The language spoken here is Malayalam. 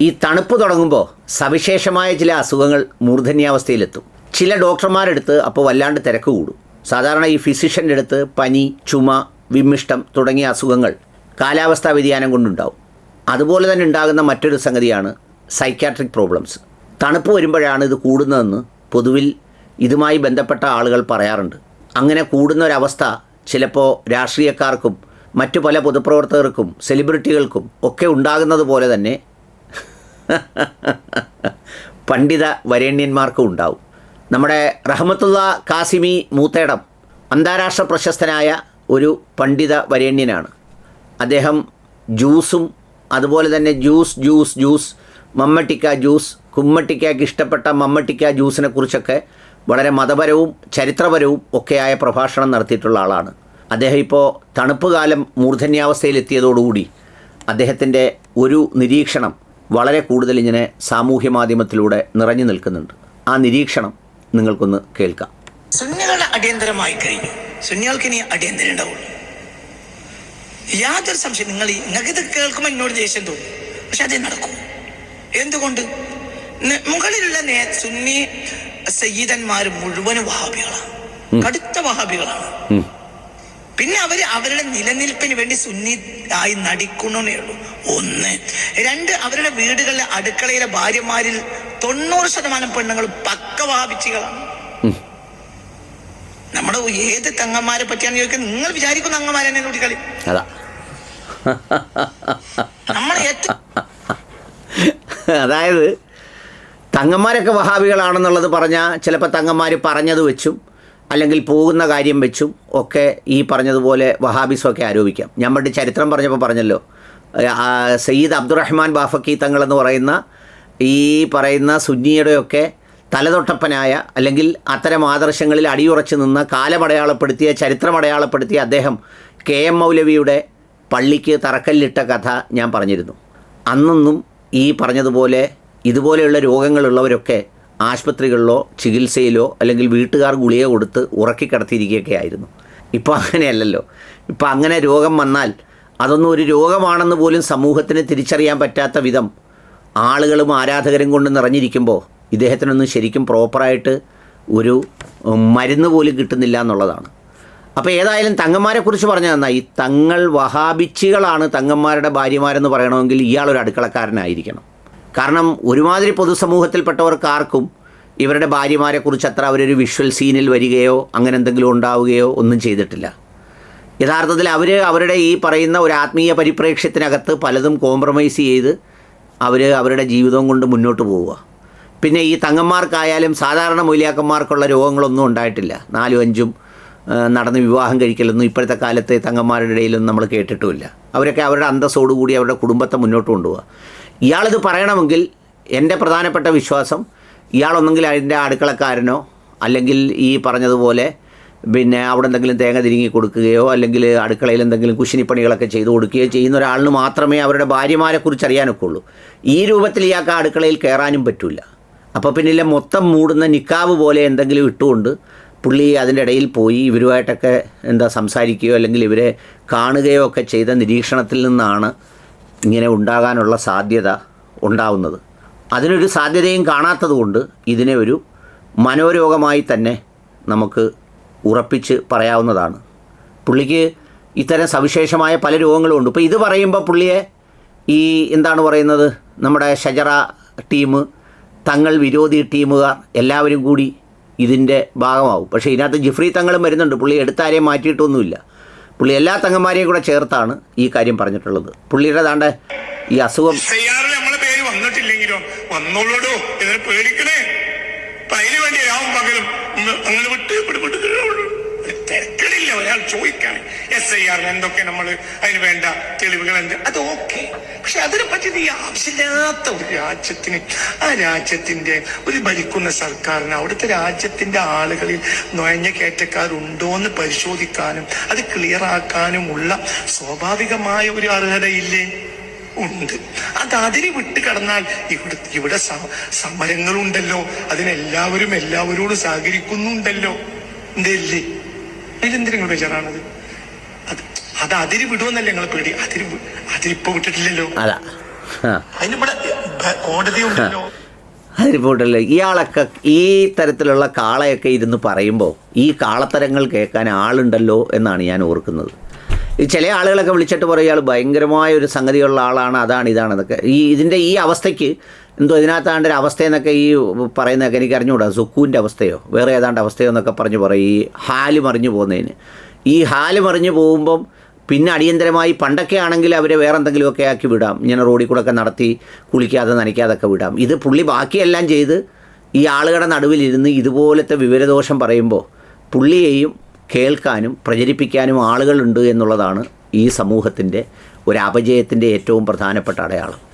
ഈ തണുപ്പ് തുടങ്ങുമ്പോൾ സവിശേഷമായ ചില അസുഖങ്ങൾ മൂർധന്യാവസ്ഥയിലെത്തും. ചില ഡോക്ടർമാരെടുത്ത് അപ്പോൾ വല്ലാണ്ട് തിരക്ക് കൂടും. സാധാരണ ഈ ഫിസിഷ്യന്റെ അടുത്ത് പനി ചുമ വിമ്മിഷ്ടം തുടങ്ങിയ അസുഖങ്ങൾ കാലാവസ്ഥാ വ്യതിയാനം കൊണ്ടുണ്ടാവും. അതുപോലെ തന്നെ ഉണ്ടാകുന്ന മറ്റൊരു സംഗതിയാണ് സൈക്യാട്രിക് പ്രോബ്ലംസ് തണുപ്പ് വരുമ്പോഴാണ് ഇത് കൂടുന്നതെന്ന് പൊതുവിൽ ഇതുമായി ബന്ധപ്പെട്ട ആളുകൾ പറയാറുണ്ട്. അങ്ങനെ കൂടുന്ന ഒരവസ്ഥ ചിലപ്പോൾ രാഷ്ട്രീയക്കാർക്കും മറ്റു പല പൊതുപ്രവർത്തകർക്കും സെലിബ്രിറ്റികൾക്കും ഒക്കെ ഉണ്ടാകുന്നത് പോലെ തന്നെ പണ്ഡിത വരേണ്യന്മാർക്കും ഉണ്ടാവും. നമ്മുടെ റഹമത്തുള്ള കാസിമി മൂത്തേടം അന്താരാഷ്ട്ര പ്രശസ്തനായ ഒരു പണ്ഡിത വരേണ്യനാണ്. അദ്ദേഹം ജ്യൂസും അതുപോലെ തന്നെ ജ്യൂസ് ജ്യൂസ് ജ്യൂസ് മമ്മട്ടിക്ക ജ്യൂസ് കുമ്മട്ടിക്കയ്ക്ക് ഇഷ്ടപ്പെട്ട മമ്മട്ടിക്ക ജ്യൂസിനെ കുറിച്ചൊക്കെ വളരെ മതപരവും ചരിത്രപരവും ഒക്കെയായ പ്രഭാഷണം നടത്തിയിട്ടുള്ള ആളാണ്. അദ്ദേഹം ഇപ്പോൾ തണുപ്പ് കാലം മൂർധന്യാവസ്ഥയിലെത്തിയതോടുകൂടി അദ്ദേഹത്തിന്റെ ഒരു നിരീക്ഷണം വളരെ കൂടുതൽ ഇങ്ങനെ സാമൂഹ്യ മാധ്യമത്തിലൂടെ നിറഞ്ഞു നിൽക്കുന്നുണ്ട്. ആ നിരീക്ഷണം നിങ്ങൾക്കൊന്ന് കേൾക്കാം. സുന്നികളുടെ അടിയന്തരമായി കഴിഞ്ഞു. സുന്നികൾക്ക് ഇനി അടിയന്തരം ഉണ്ടാവുള്ളൂ. യാതൊരു സംശയം നിങ്ങൾ നിങ്ങൾക്ക് ഇത് കേൾക്കുമ്പോൾ എന്നോട് ദേഷ്യം തോന്നും. പക്ഷെ അതേ നടക്കും. എന്തുകൊണ്ട്? മുകളിലുള്ള നേ സുന്നി സയ്യിദന്മാർ മുഴുവനും വഹാബികളാണ്. കടുത്ത വഹാബികളാണ്. പിന്നെ അവർ അവരുടെ നിലനിൽപ്പിന് വേണ്ടി സുന്നി ആയി നടിക്കണമെന്നേ ഉള്ളൂ. ഒന്ന്. രണ്ട് അവരുടെ വീടുകളിലെ അടുക്കളയിലെ ഭാര്യമാരിൽ തൊണ്ണൂറ് ശതമാനം പെണ്ണുങ്ങൾ പക്ക വഹാബിച്ചികളാണ് നമ്മുടെ ഏത് തങ്ങന്മാരെ പറ്റിയാണ് ചോദിക്കുന്നത് നിങ്ങൾ വിചാരിക്കുന്ന അങ്ങന്മാരെന്നെ കൂടി കളി അതാ. ഏറ്റവും അതായത് തങ്ങന്മാരൊക്കെ വഹാബികളാണെന്നുള്ളത് പറഞ്ഞാൽ ചിലപ്പോൾ തങ്ങന്മാർ പറഞ്ഞത് വെച്ചും അല്ലെങ്കിൽ പോകുന്ന കാര്യം വെച്ചും ഒക്കെ ഈ പറഞ്ഞതുപോലെ വഹാബിസമൊക്കെ ആരോപിക്കാം. ഞാൻ പണ്ട് ചരിത്രം പറഞ്ഞപ്പോൾ പറഞ്ഞല്ലോ സയ്യിദ് അബ്ദുറഹ്മാൻ ബാഫക്കി തങ്ങൾ എന്ന് പറയുന്ന ഈ പറയുന്ന സുജ്ഞിയുടെയൊക്കെ തലതൊട്ടപ്പനായ അല്ലെങ്കിൽ അത്തരം ആദർശങ്ങളിൽ അടിയുറച്ചു നിന്ന് കാലമടയാളപ്പെടുത്തിയ ചരിത്രമടയാളപ്പെടുത്തിയ അദ്ദേഹം കെ എം മൗലവിയുടെ പള്ളിക്ക് തറക്കല്ലിട്ട കഥ ഞാൻ പറഞ്ഞിരുന്നു. അന്നൊന്നും ഈ പറഞ്ഞതുപോലെ ഇതുപോലെയുള്ള രോഗങ്ങളുള്ളവരൊക്കെ ആശുപത്രികളിലോ ചികിത്സയിലോ അല്ലെങ്കിൽ വീട്ടുകാർ ഗുളിക കൊടുത്ത് ഉറക്കിക്കിടത്തിയിരിക്കുകയൊക്കെ ആയിരുന്നു ഇപ്പോൾ അങ്ങനെയല്ലല്ലോ. ഇപ്പോൾ അങ്ങനെ രോഗം വന്നാൽ അതൊന്നും ഒരു രോഗമാണെന്ന് പോലും സമൂഹത്തിന് തിരിച്ചറിയാൻ പറ്റാത്ത വിധം ആളുകളും ആരാധകരും കൊണ്ട് നിറഞ്ഞിരിക്കുമ്പോൾ ഇദ്ദേഹത്തിനൊന്നും ശരിക്കും പ്രോപ്പറായിട്ട് ഒരു മരുന്ന് പോലും കിട്ടുന്നില്ല എന്നുള്ളതാണ്. അപ്പോൾ ഏതായാലും തങ്ങന്മാരെക്കുറിച്ച് പറഞ്ഞു നന്നായി. തങ്ങൾ വഹാബിച്ചികളാണ് തങ്ങന്മാരുടെ ഭാര്യമാരെന്ന് പറയണമെങ്കിൽ ഇയാളൊരു അടുക്കളക്കാരനായിരിക്കണം. കാരണം ഒരുമാതിരി പൊതുസമൂഹത്തിൽപ്പെട്ടവർക്ക് ആർക്കും ഇവരുടെ ഭാര്യമാരെക്കുറിച്ച് അത്ര അവരൊരു വിഷ്വൽ സീനിൽ വരികയോ അങ്ങനെ എന്തെങ്കിലും ഉണ്ടാവുകയോ ഒന്നും ചെയ്തിട്ടില്ല. യഥാർത്ഥത്തിൽ അവർ അവരുടെ ഈ പറയുന്ന ഒരു ആത്മീയ പരിപ്രേക്ഷ്യത്തിനകത്ത് പലതും കോംപ്രമൈസ് ചെയ്ത് അവർ അവരുടെ ജീവിതം കൊണ്ട് മുന്നോട്ട് പോവുക. പിന്നെ ഈ തങ്ങന്മാർക്കായാലും സാധാരണ മൂല്യാക്കന്മാർക്കുള്ള രോഗങ്ങളൊന്നും ഉണ്ടായിട്ടില്ല. നാലും അഞ്ചും നടന്ന് വിവാഹം കഴിക്കലൊന്നും ഇപ്പോഴത്തെ കാലത്തെ തങ്ങന്മാരുടെ ഇടയിലൊന്നും നമ്മൾ കേട്ടിട്ടുമില്ല. അവരൊക്കെ അവരുടെ അന്തസ്സോടുകൂടി അവരുടെ കുടുംബത്തെ മുന്നോട്ട് കൊണ്ടുപോകുക ഇയാളിത് പറയണമെങ്കിൽ എന്റെ പ്രധാനപ്പെട്ട വിശ്വാസം ഇയാളൊന്നെങ്കിൽ അതിന്റെ അടുക്കളക്കാരനോ അല്ലെങ്കിൽ ഈ പറഞ്ഞതുപോലെ പിന്നെ അവിടെ എന്തെങ്കിലും തേങ്ങ തിരിങ്ങി കൊടുക്കുകയോ അല്ലെങ്കിൽ അടുക്കളയിൽ എന്തെങ്കിലും കുശിനിപ്പണികളൊക്കെ ചെയ്തു കൊടുക്കുകയോ ചെയ്യുന്ന ഒരാളിന് മാത്രമേ അവരുടെ ഭാര്യമാരെക്കുറിച്ച് അറിയാനൊക്കെ ഉള്ളൂ ഈ രൂപത്തിൽ ഇയാൾക്ക് അടുക്കളയിൽ കയറാനും പറ്റില്ല അപ്പോൾ പിന്നിലെ മൊത്തം മൂടുന്ന നിക്കാവ് പോലെ എന്തെങ്കിലും ഇട്ടുകൊണ്ട് പുള്ളി അതിന്റെ ഇടയിൽ പോയി ഇവരുമായിട്ടൊക്കെ എന്താ സംസാരിക്കുകയോ അല്ലെങ്കിൽ ഇവരെ കാണുകയോ ഒക്കെ ചെയ്ത നിരീക്ഷണത്തിൽ നിന്നാണ് ഇങ്ങനെ ഉണ്ടാകാനുള്ള സാധ്യത ഉണ്ടാവുന്നത്. അതിനൊരു സാധ്യതയും കാണാത്തതുകൊണ്ട് ഇതിനെ ഒരു മനോരോഗമായി തന്നെ നമുക്ക് ഉറപ്പിച്ച് പറയാവുന്നതാണ്. പുള്ളിക്ക് ഇത്തരം സവിശേഷമായ പല രോഗങ്ങളും ഉണ്ട് ഇപ്പോൾ ഇത് പറയുമ്പോൾ പുള്ളിയെ ഈ എന്താണ് പറയുന്നത്? നമ്മുടെ ഷജറ ടീം തങ്ങൾ വിരോധി ടീമുകാർ എല്ലാവരും കൂടി ഇതിന്റെ ഭാഗമാവും. പക്ഷേ ഇതിനകത്ത് ജിഫ്രി തങ്ങളും വരുന്നുണ്ട്. പുള്ളി എടുത്താരെയും മാറ്റിയിട്ടൊന്നുമില്ല. പുള്ളി എല്ലാ തങ്ങന്മാരെയും കൂടെ ചേർത്താണ് ഈ കാര്യം പറഞ്ഞിട്ടുള്ളത്. പുള്ളിയുടെ താണ്ട് ഈ അസുഖം വന്നിട്ടില്ലെങ്കിലും വന്നോളൂടോ. ഇതിനെ പേടിക്കണേ അപ്പൊ അതിന് വേണ്ടി രാവും പകലും ഒന്ന് അങ്ങനെ വിട്ട് ഇവിടെ വിട്ട് ഒരാൾ ചോദിക്കാണ് എസ് ഐ ആറിന് എന്തൊക്കെ നമ്മൾ അതിന് വേണ്ട തെളിവുകൾ എന്ത് അത് ഓക്കെ പക്ഷെ അതിനെ പറ്റി ആവശ്യമില്ലാത്ത ഒരു രാജ്യത്തിന് ആ രാജ്യത്തിന്റെ ഒരു ഭരിക്കുന്ന സർക്കാരിന് അവിടുത്തെ രാജ്യത്തിന്റെ ആളുകളിൽ നുഴഞ്ഞ കയറ്റക്കാരുണ്ടോ എന്ന് പരിശോധിക്കാനും അത് ക്ലിയർ ആക്കാനുമുള്ള സ്വാഭാവികമായ ഒരു അർഹതയില്ലേ? ഉണ്ട്. അത് അതിന് വിട്ട് കടന്നാൽ ഇവിടെ ഇവിടെ സമരങ്ങളുണ്ടല്ലോ. അതിനെല്ലാവരും എല്ലാവരോടും സഹകരിക്കുന്നുണ്ടല്ലോ. എന്തല്ലേ അതിലെന്തിനു നിങ്ങൾ ബേജാറാണത്? അത് അത് അതിര് വിടുമെന്നല്ലേ ഞങ്ങൾ പേടി. അതിര് അതിരിപ്പോ വിട്ടിട്ടില്ലല്ലോ. അതിനിവിടെ കോടതി ഉണ്ടല്ലോ. റിപ്പോർട്ടല്ലേ ഇയാളൊക്കെ ഈ തരത്തിലുള്ള കാളയൊക്കെ ഇരുന്ന് പറയുമ്പോൾ ഈ കാളത്തരങ്ങൾ കേൾക്കാൻ ആളുണ്ടല്ലോ എന്നാണ് ഞാൻ ഓർക്കുന്നത്. ചില ആളുകളൊക്കെ വിളിച്ചിട്ട് പറയും ഇയാൾ ഭയങ്കരമായ ഒരു സംഗതിയുള്ള ആളാണ് അതാണ് ഇതാണെന്നൊക്കെ ഈ ഇതിന്റെ ഈ അവസ്ഥയ്ക്ക് എന്തോ ഇതിനകത്താണ്ട് ഒരു അവസ്ഥയെന്നൊക്കെ ഈ പറയുന്നതൊക്കെ എനിക്ക് അറിഞ്ഞുകൂടാ. സുക്കൂന്റെ അവസ്ഥയോ വേറെ ഏതാണ്ട് അവസ്ഥയോ എന്നൊക്കെ പറഞ്ഞ് പറയും ഈ ഹാൽ മറിഞ്ഞു പോകുന്നതിന്. ഈ ഹാൽ മറിഞ്ഞു പോകുമ്പം പിന്നെ അടിയന്തരമായി പണ്ടൊക്കെ ആണെങ്കിൽ അവരെ വേറെ എന്തെങ്കിലുമൊക്കെ ആക്കി വിടാം. ഇങ്ങനെ റോഡിൽ കൂടെ ഒക്കെ നടത്തി കുളിക്കാതെ നനയ്ക്കാതൊക്കെ വിടാം. ഇത് പുള്ളി ബാക്കിയെല്ലാം ചെയ്ത് ഈ ആളുകളുടെ നടുവിലിരുന്ന് ഇതുപോലത്തെ വിവരദോഷം പറയുമ്പോൾ പുള്ളിയെയും കേൾക്കാനും പ്രചരിപ്പിക്കാനും ആളുകളുണ്ട് എന്നുള്ളതാണ് ഈ സമൂഹത്തിന്റെ ഒരു അപജയത്തിന്റെ ഏറ്റവും പ്രധാനപ്പെട്ട അടയാളം.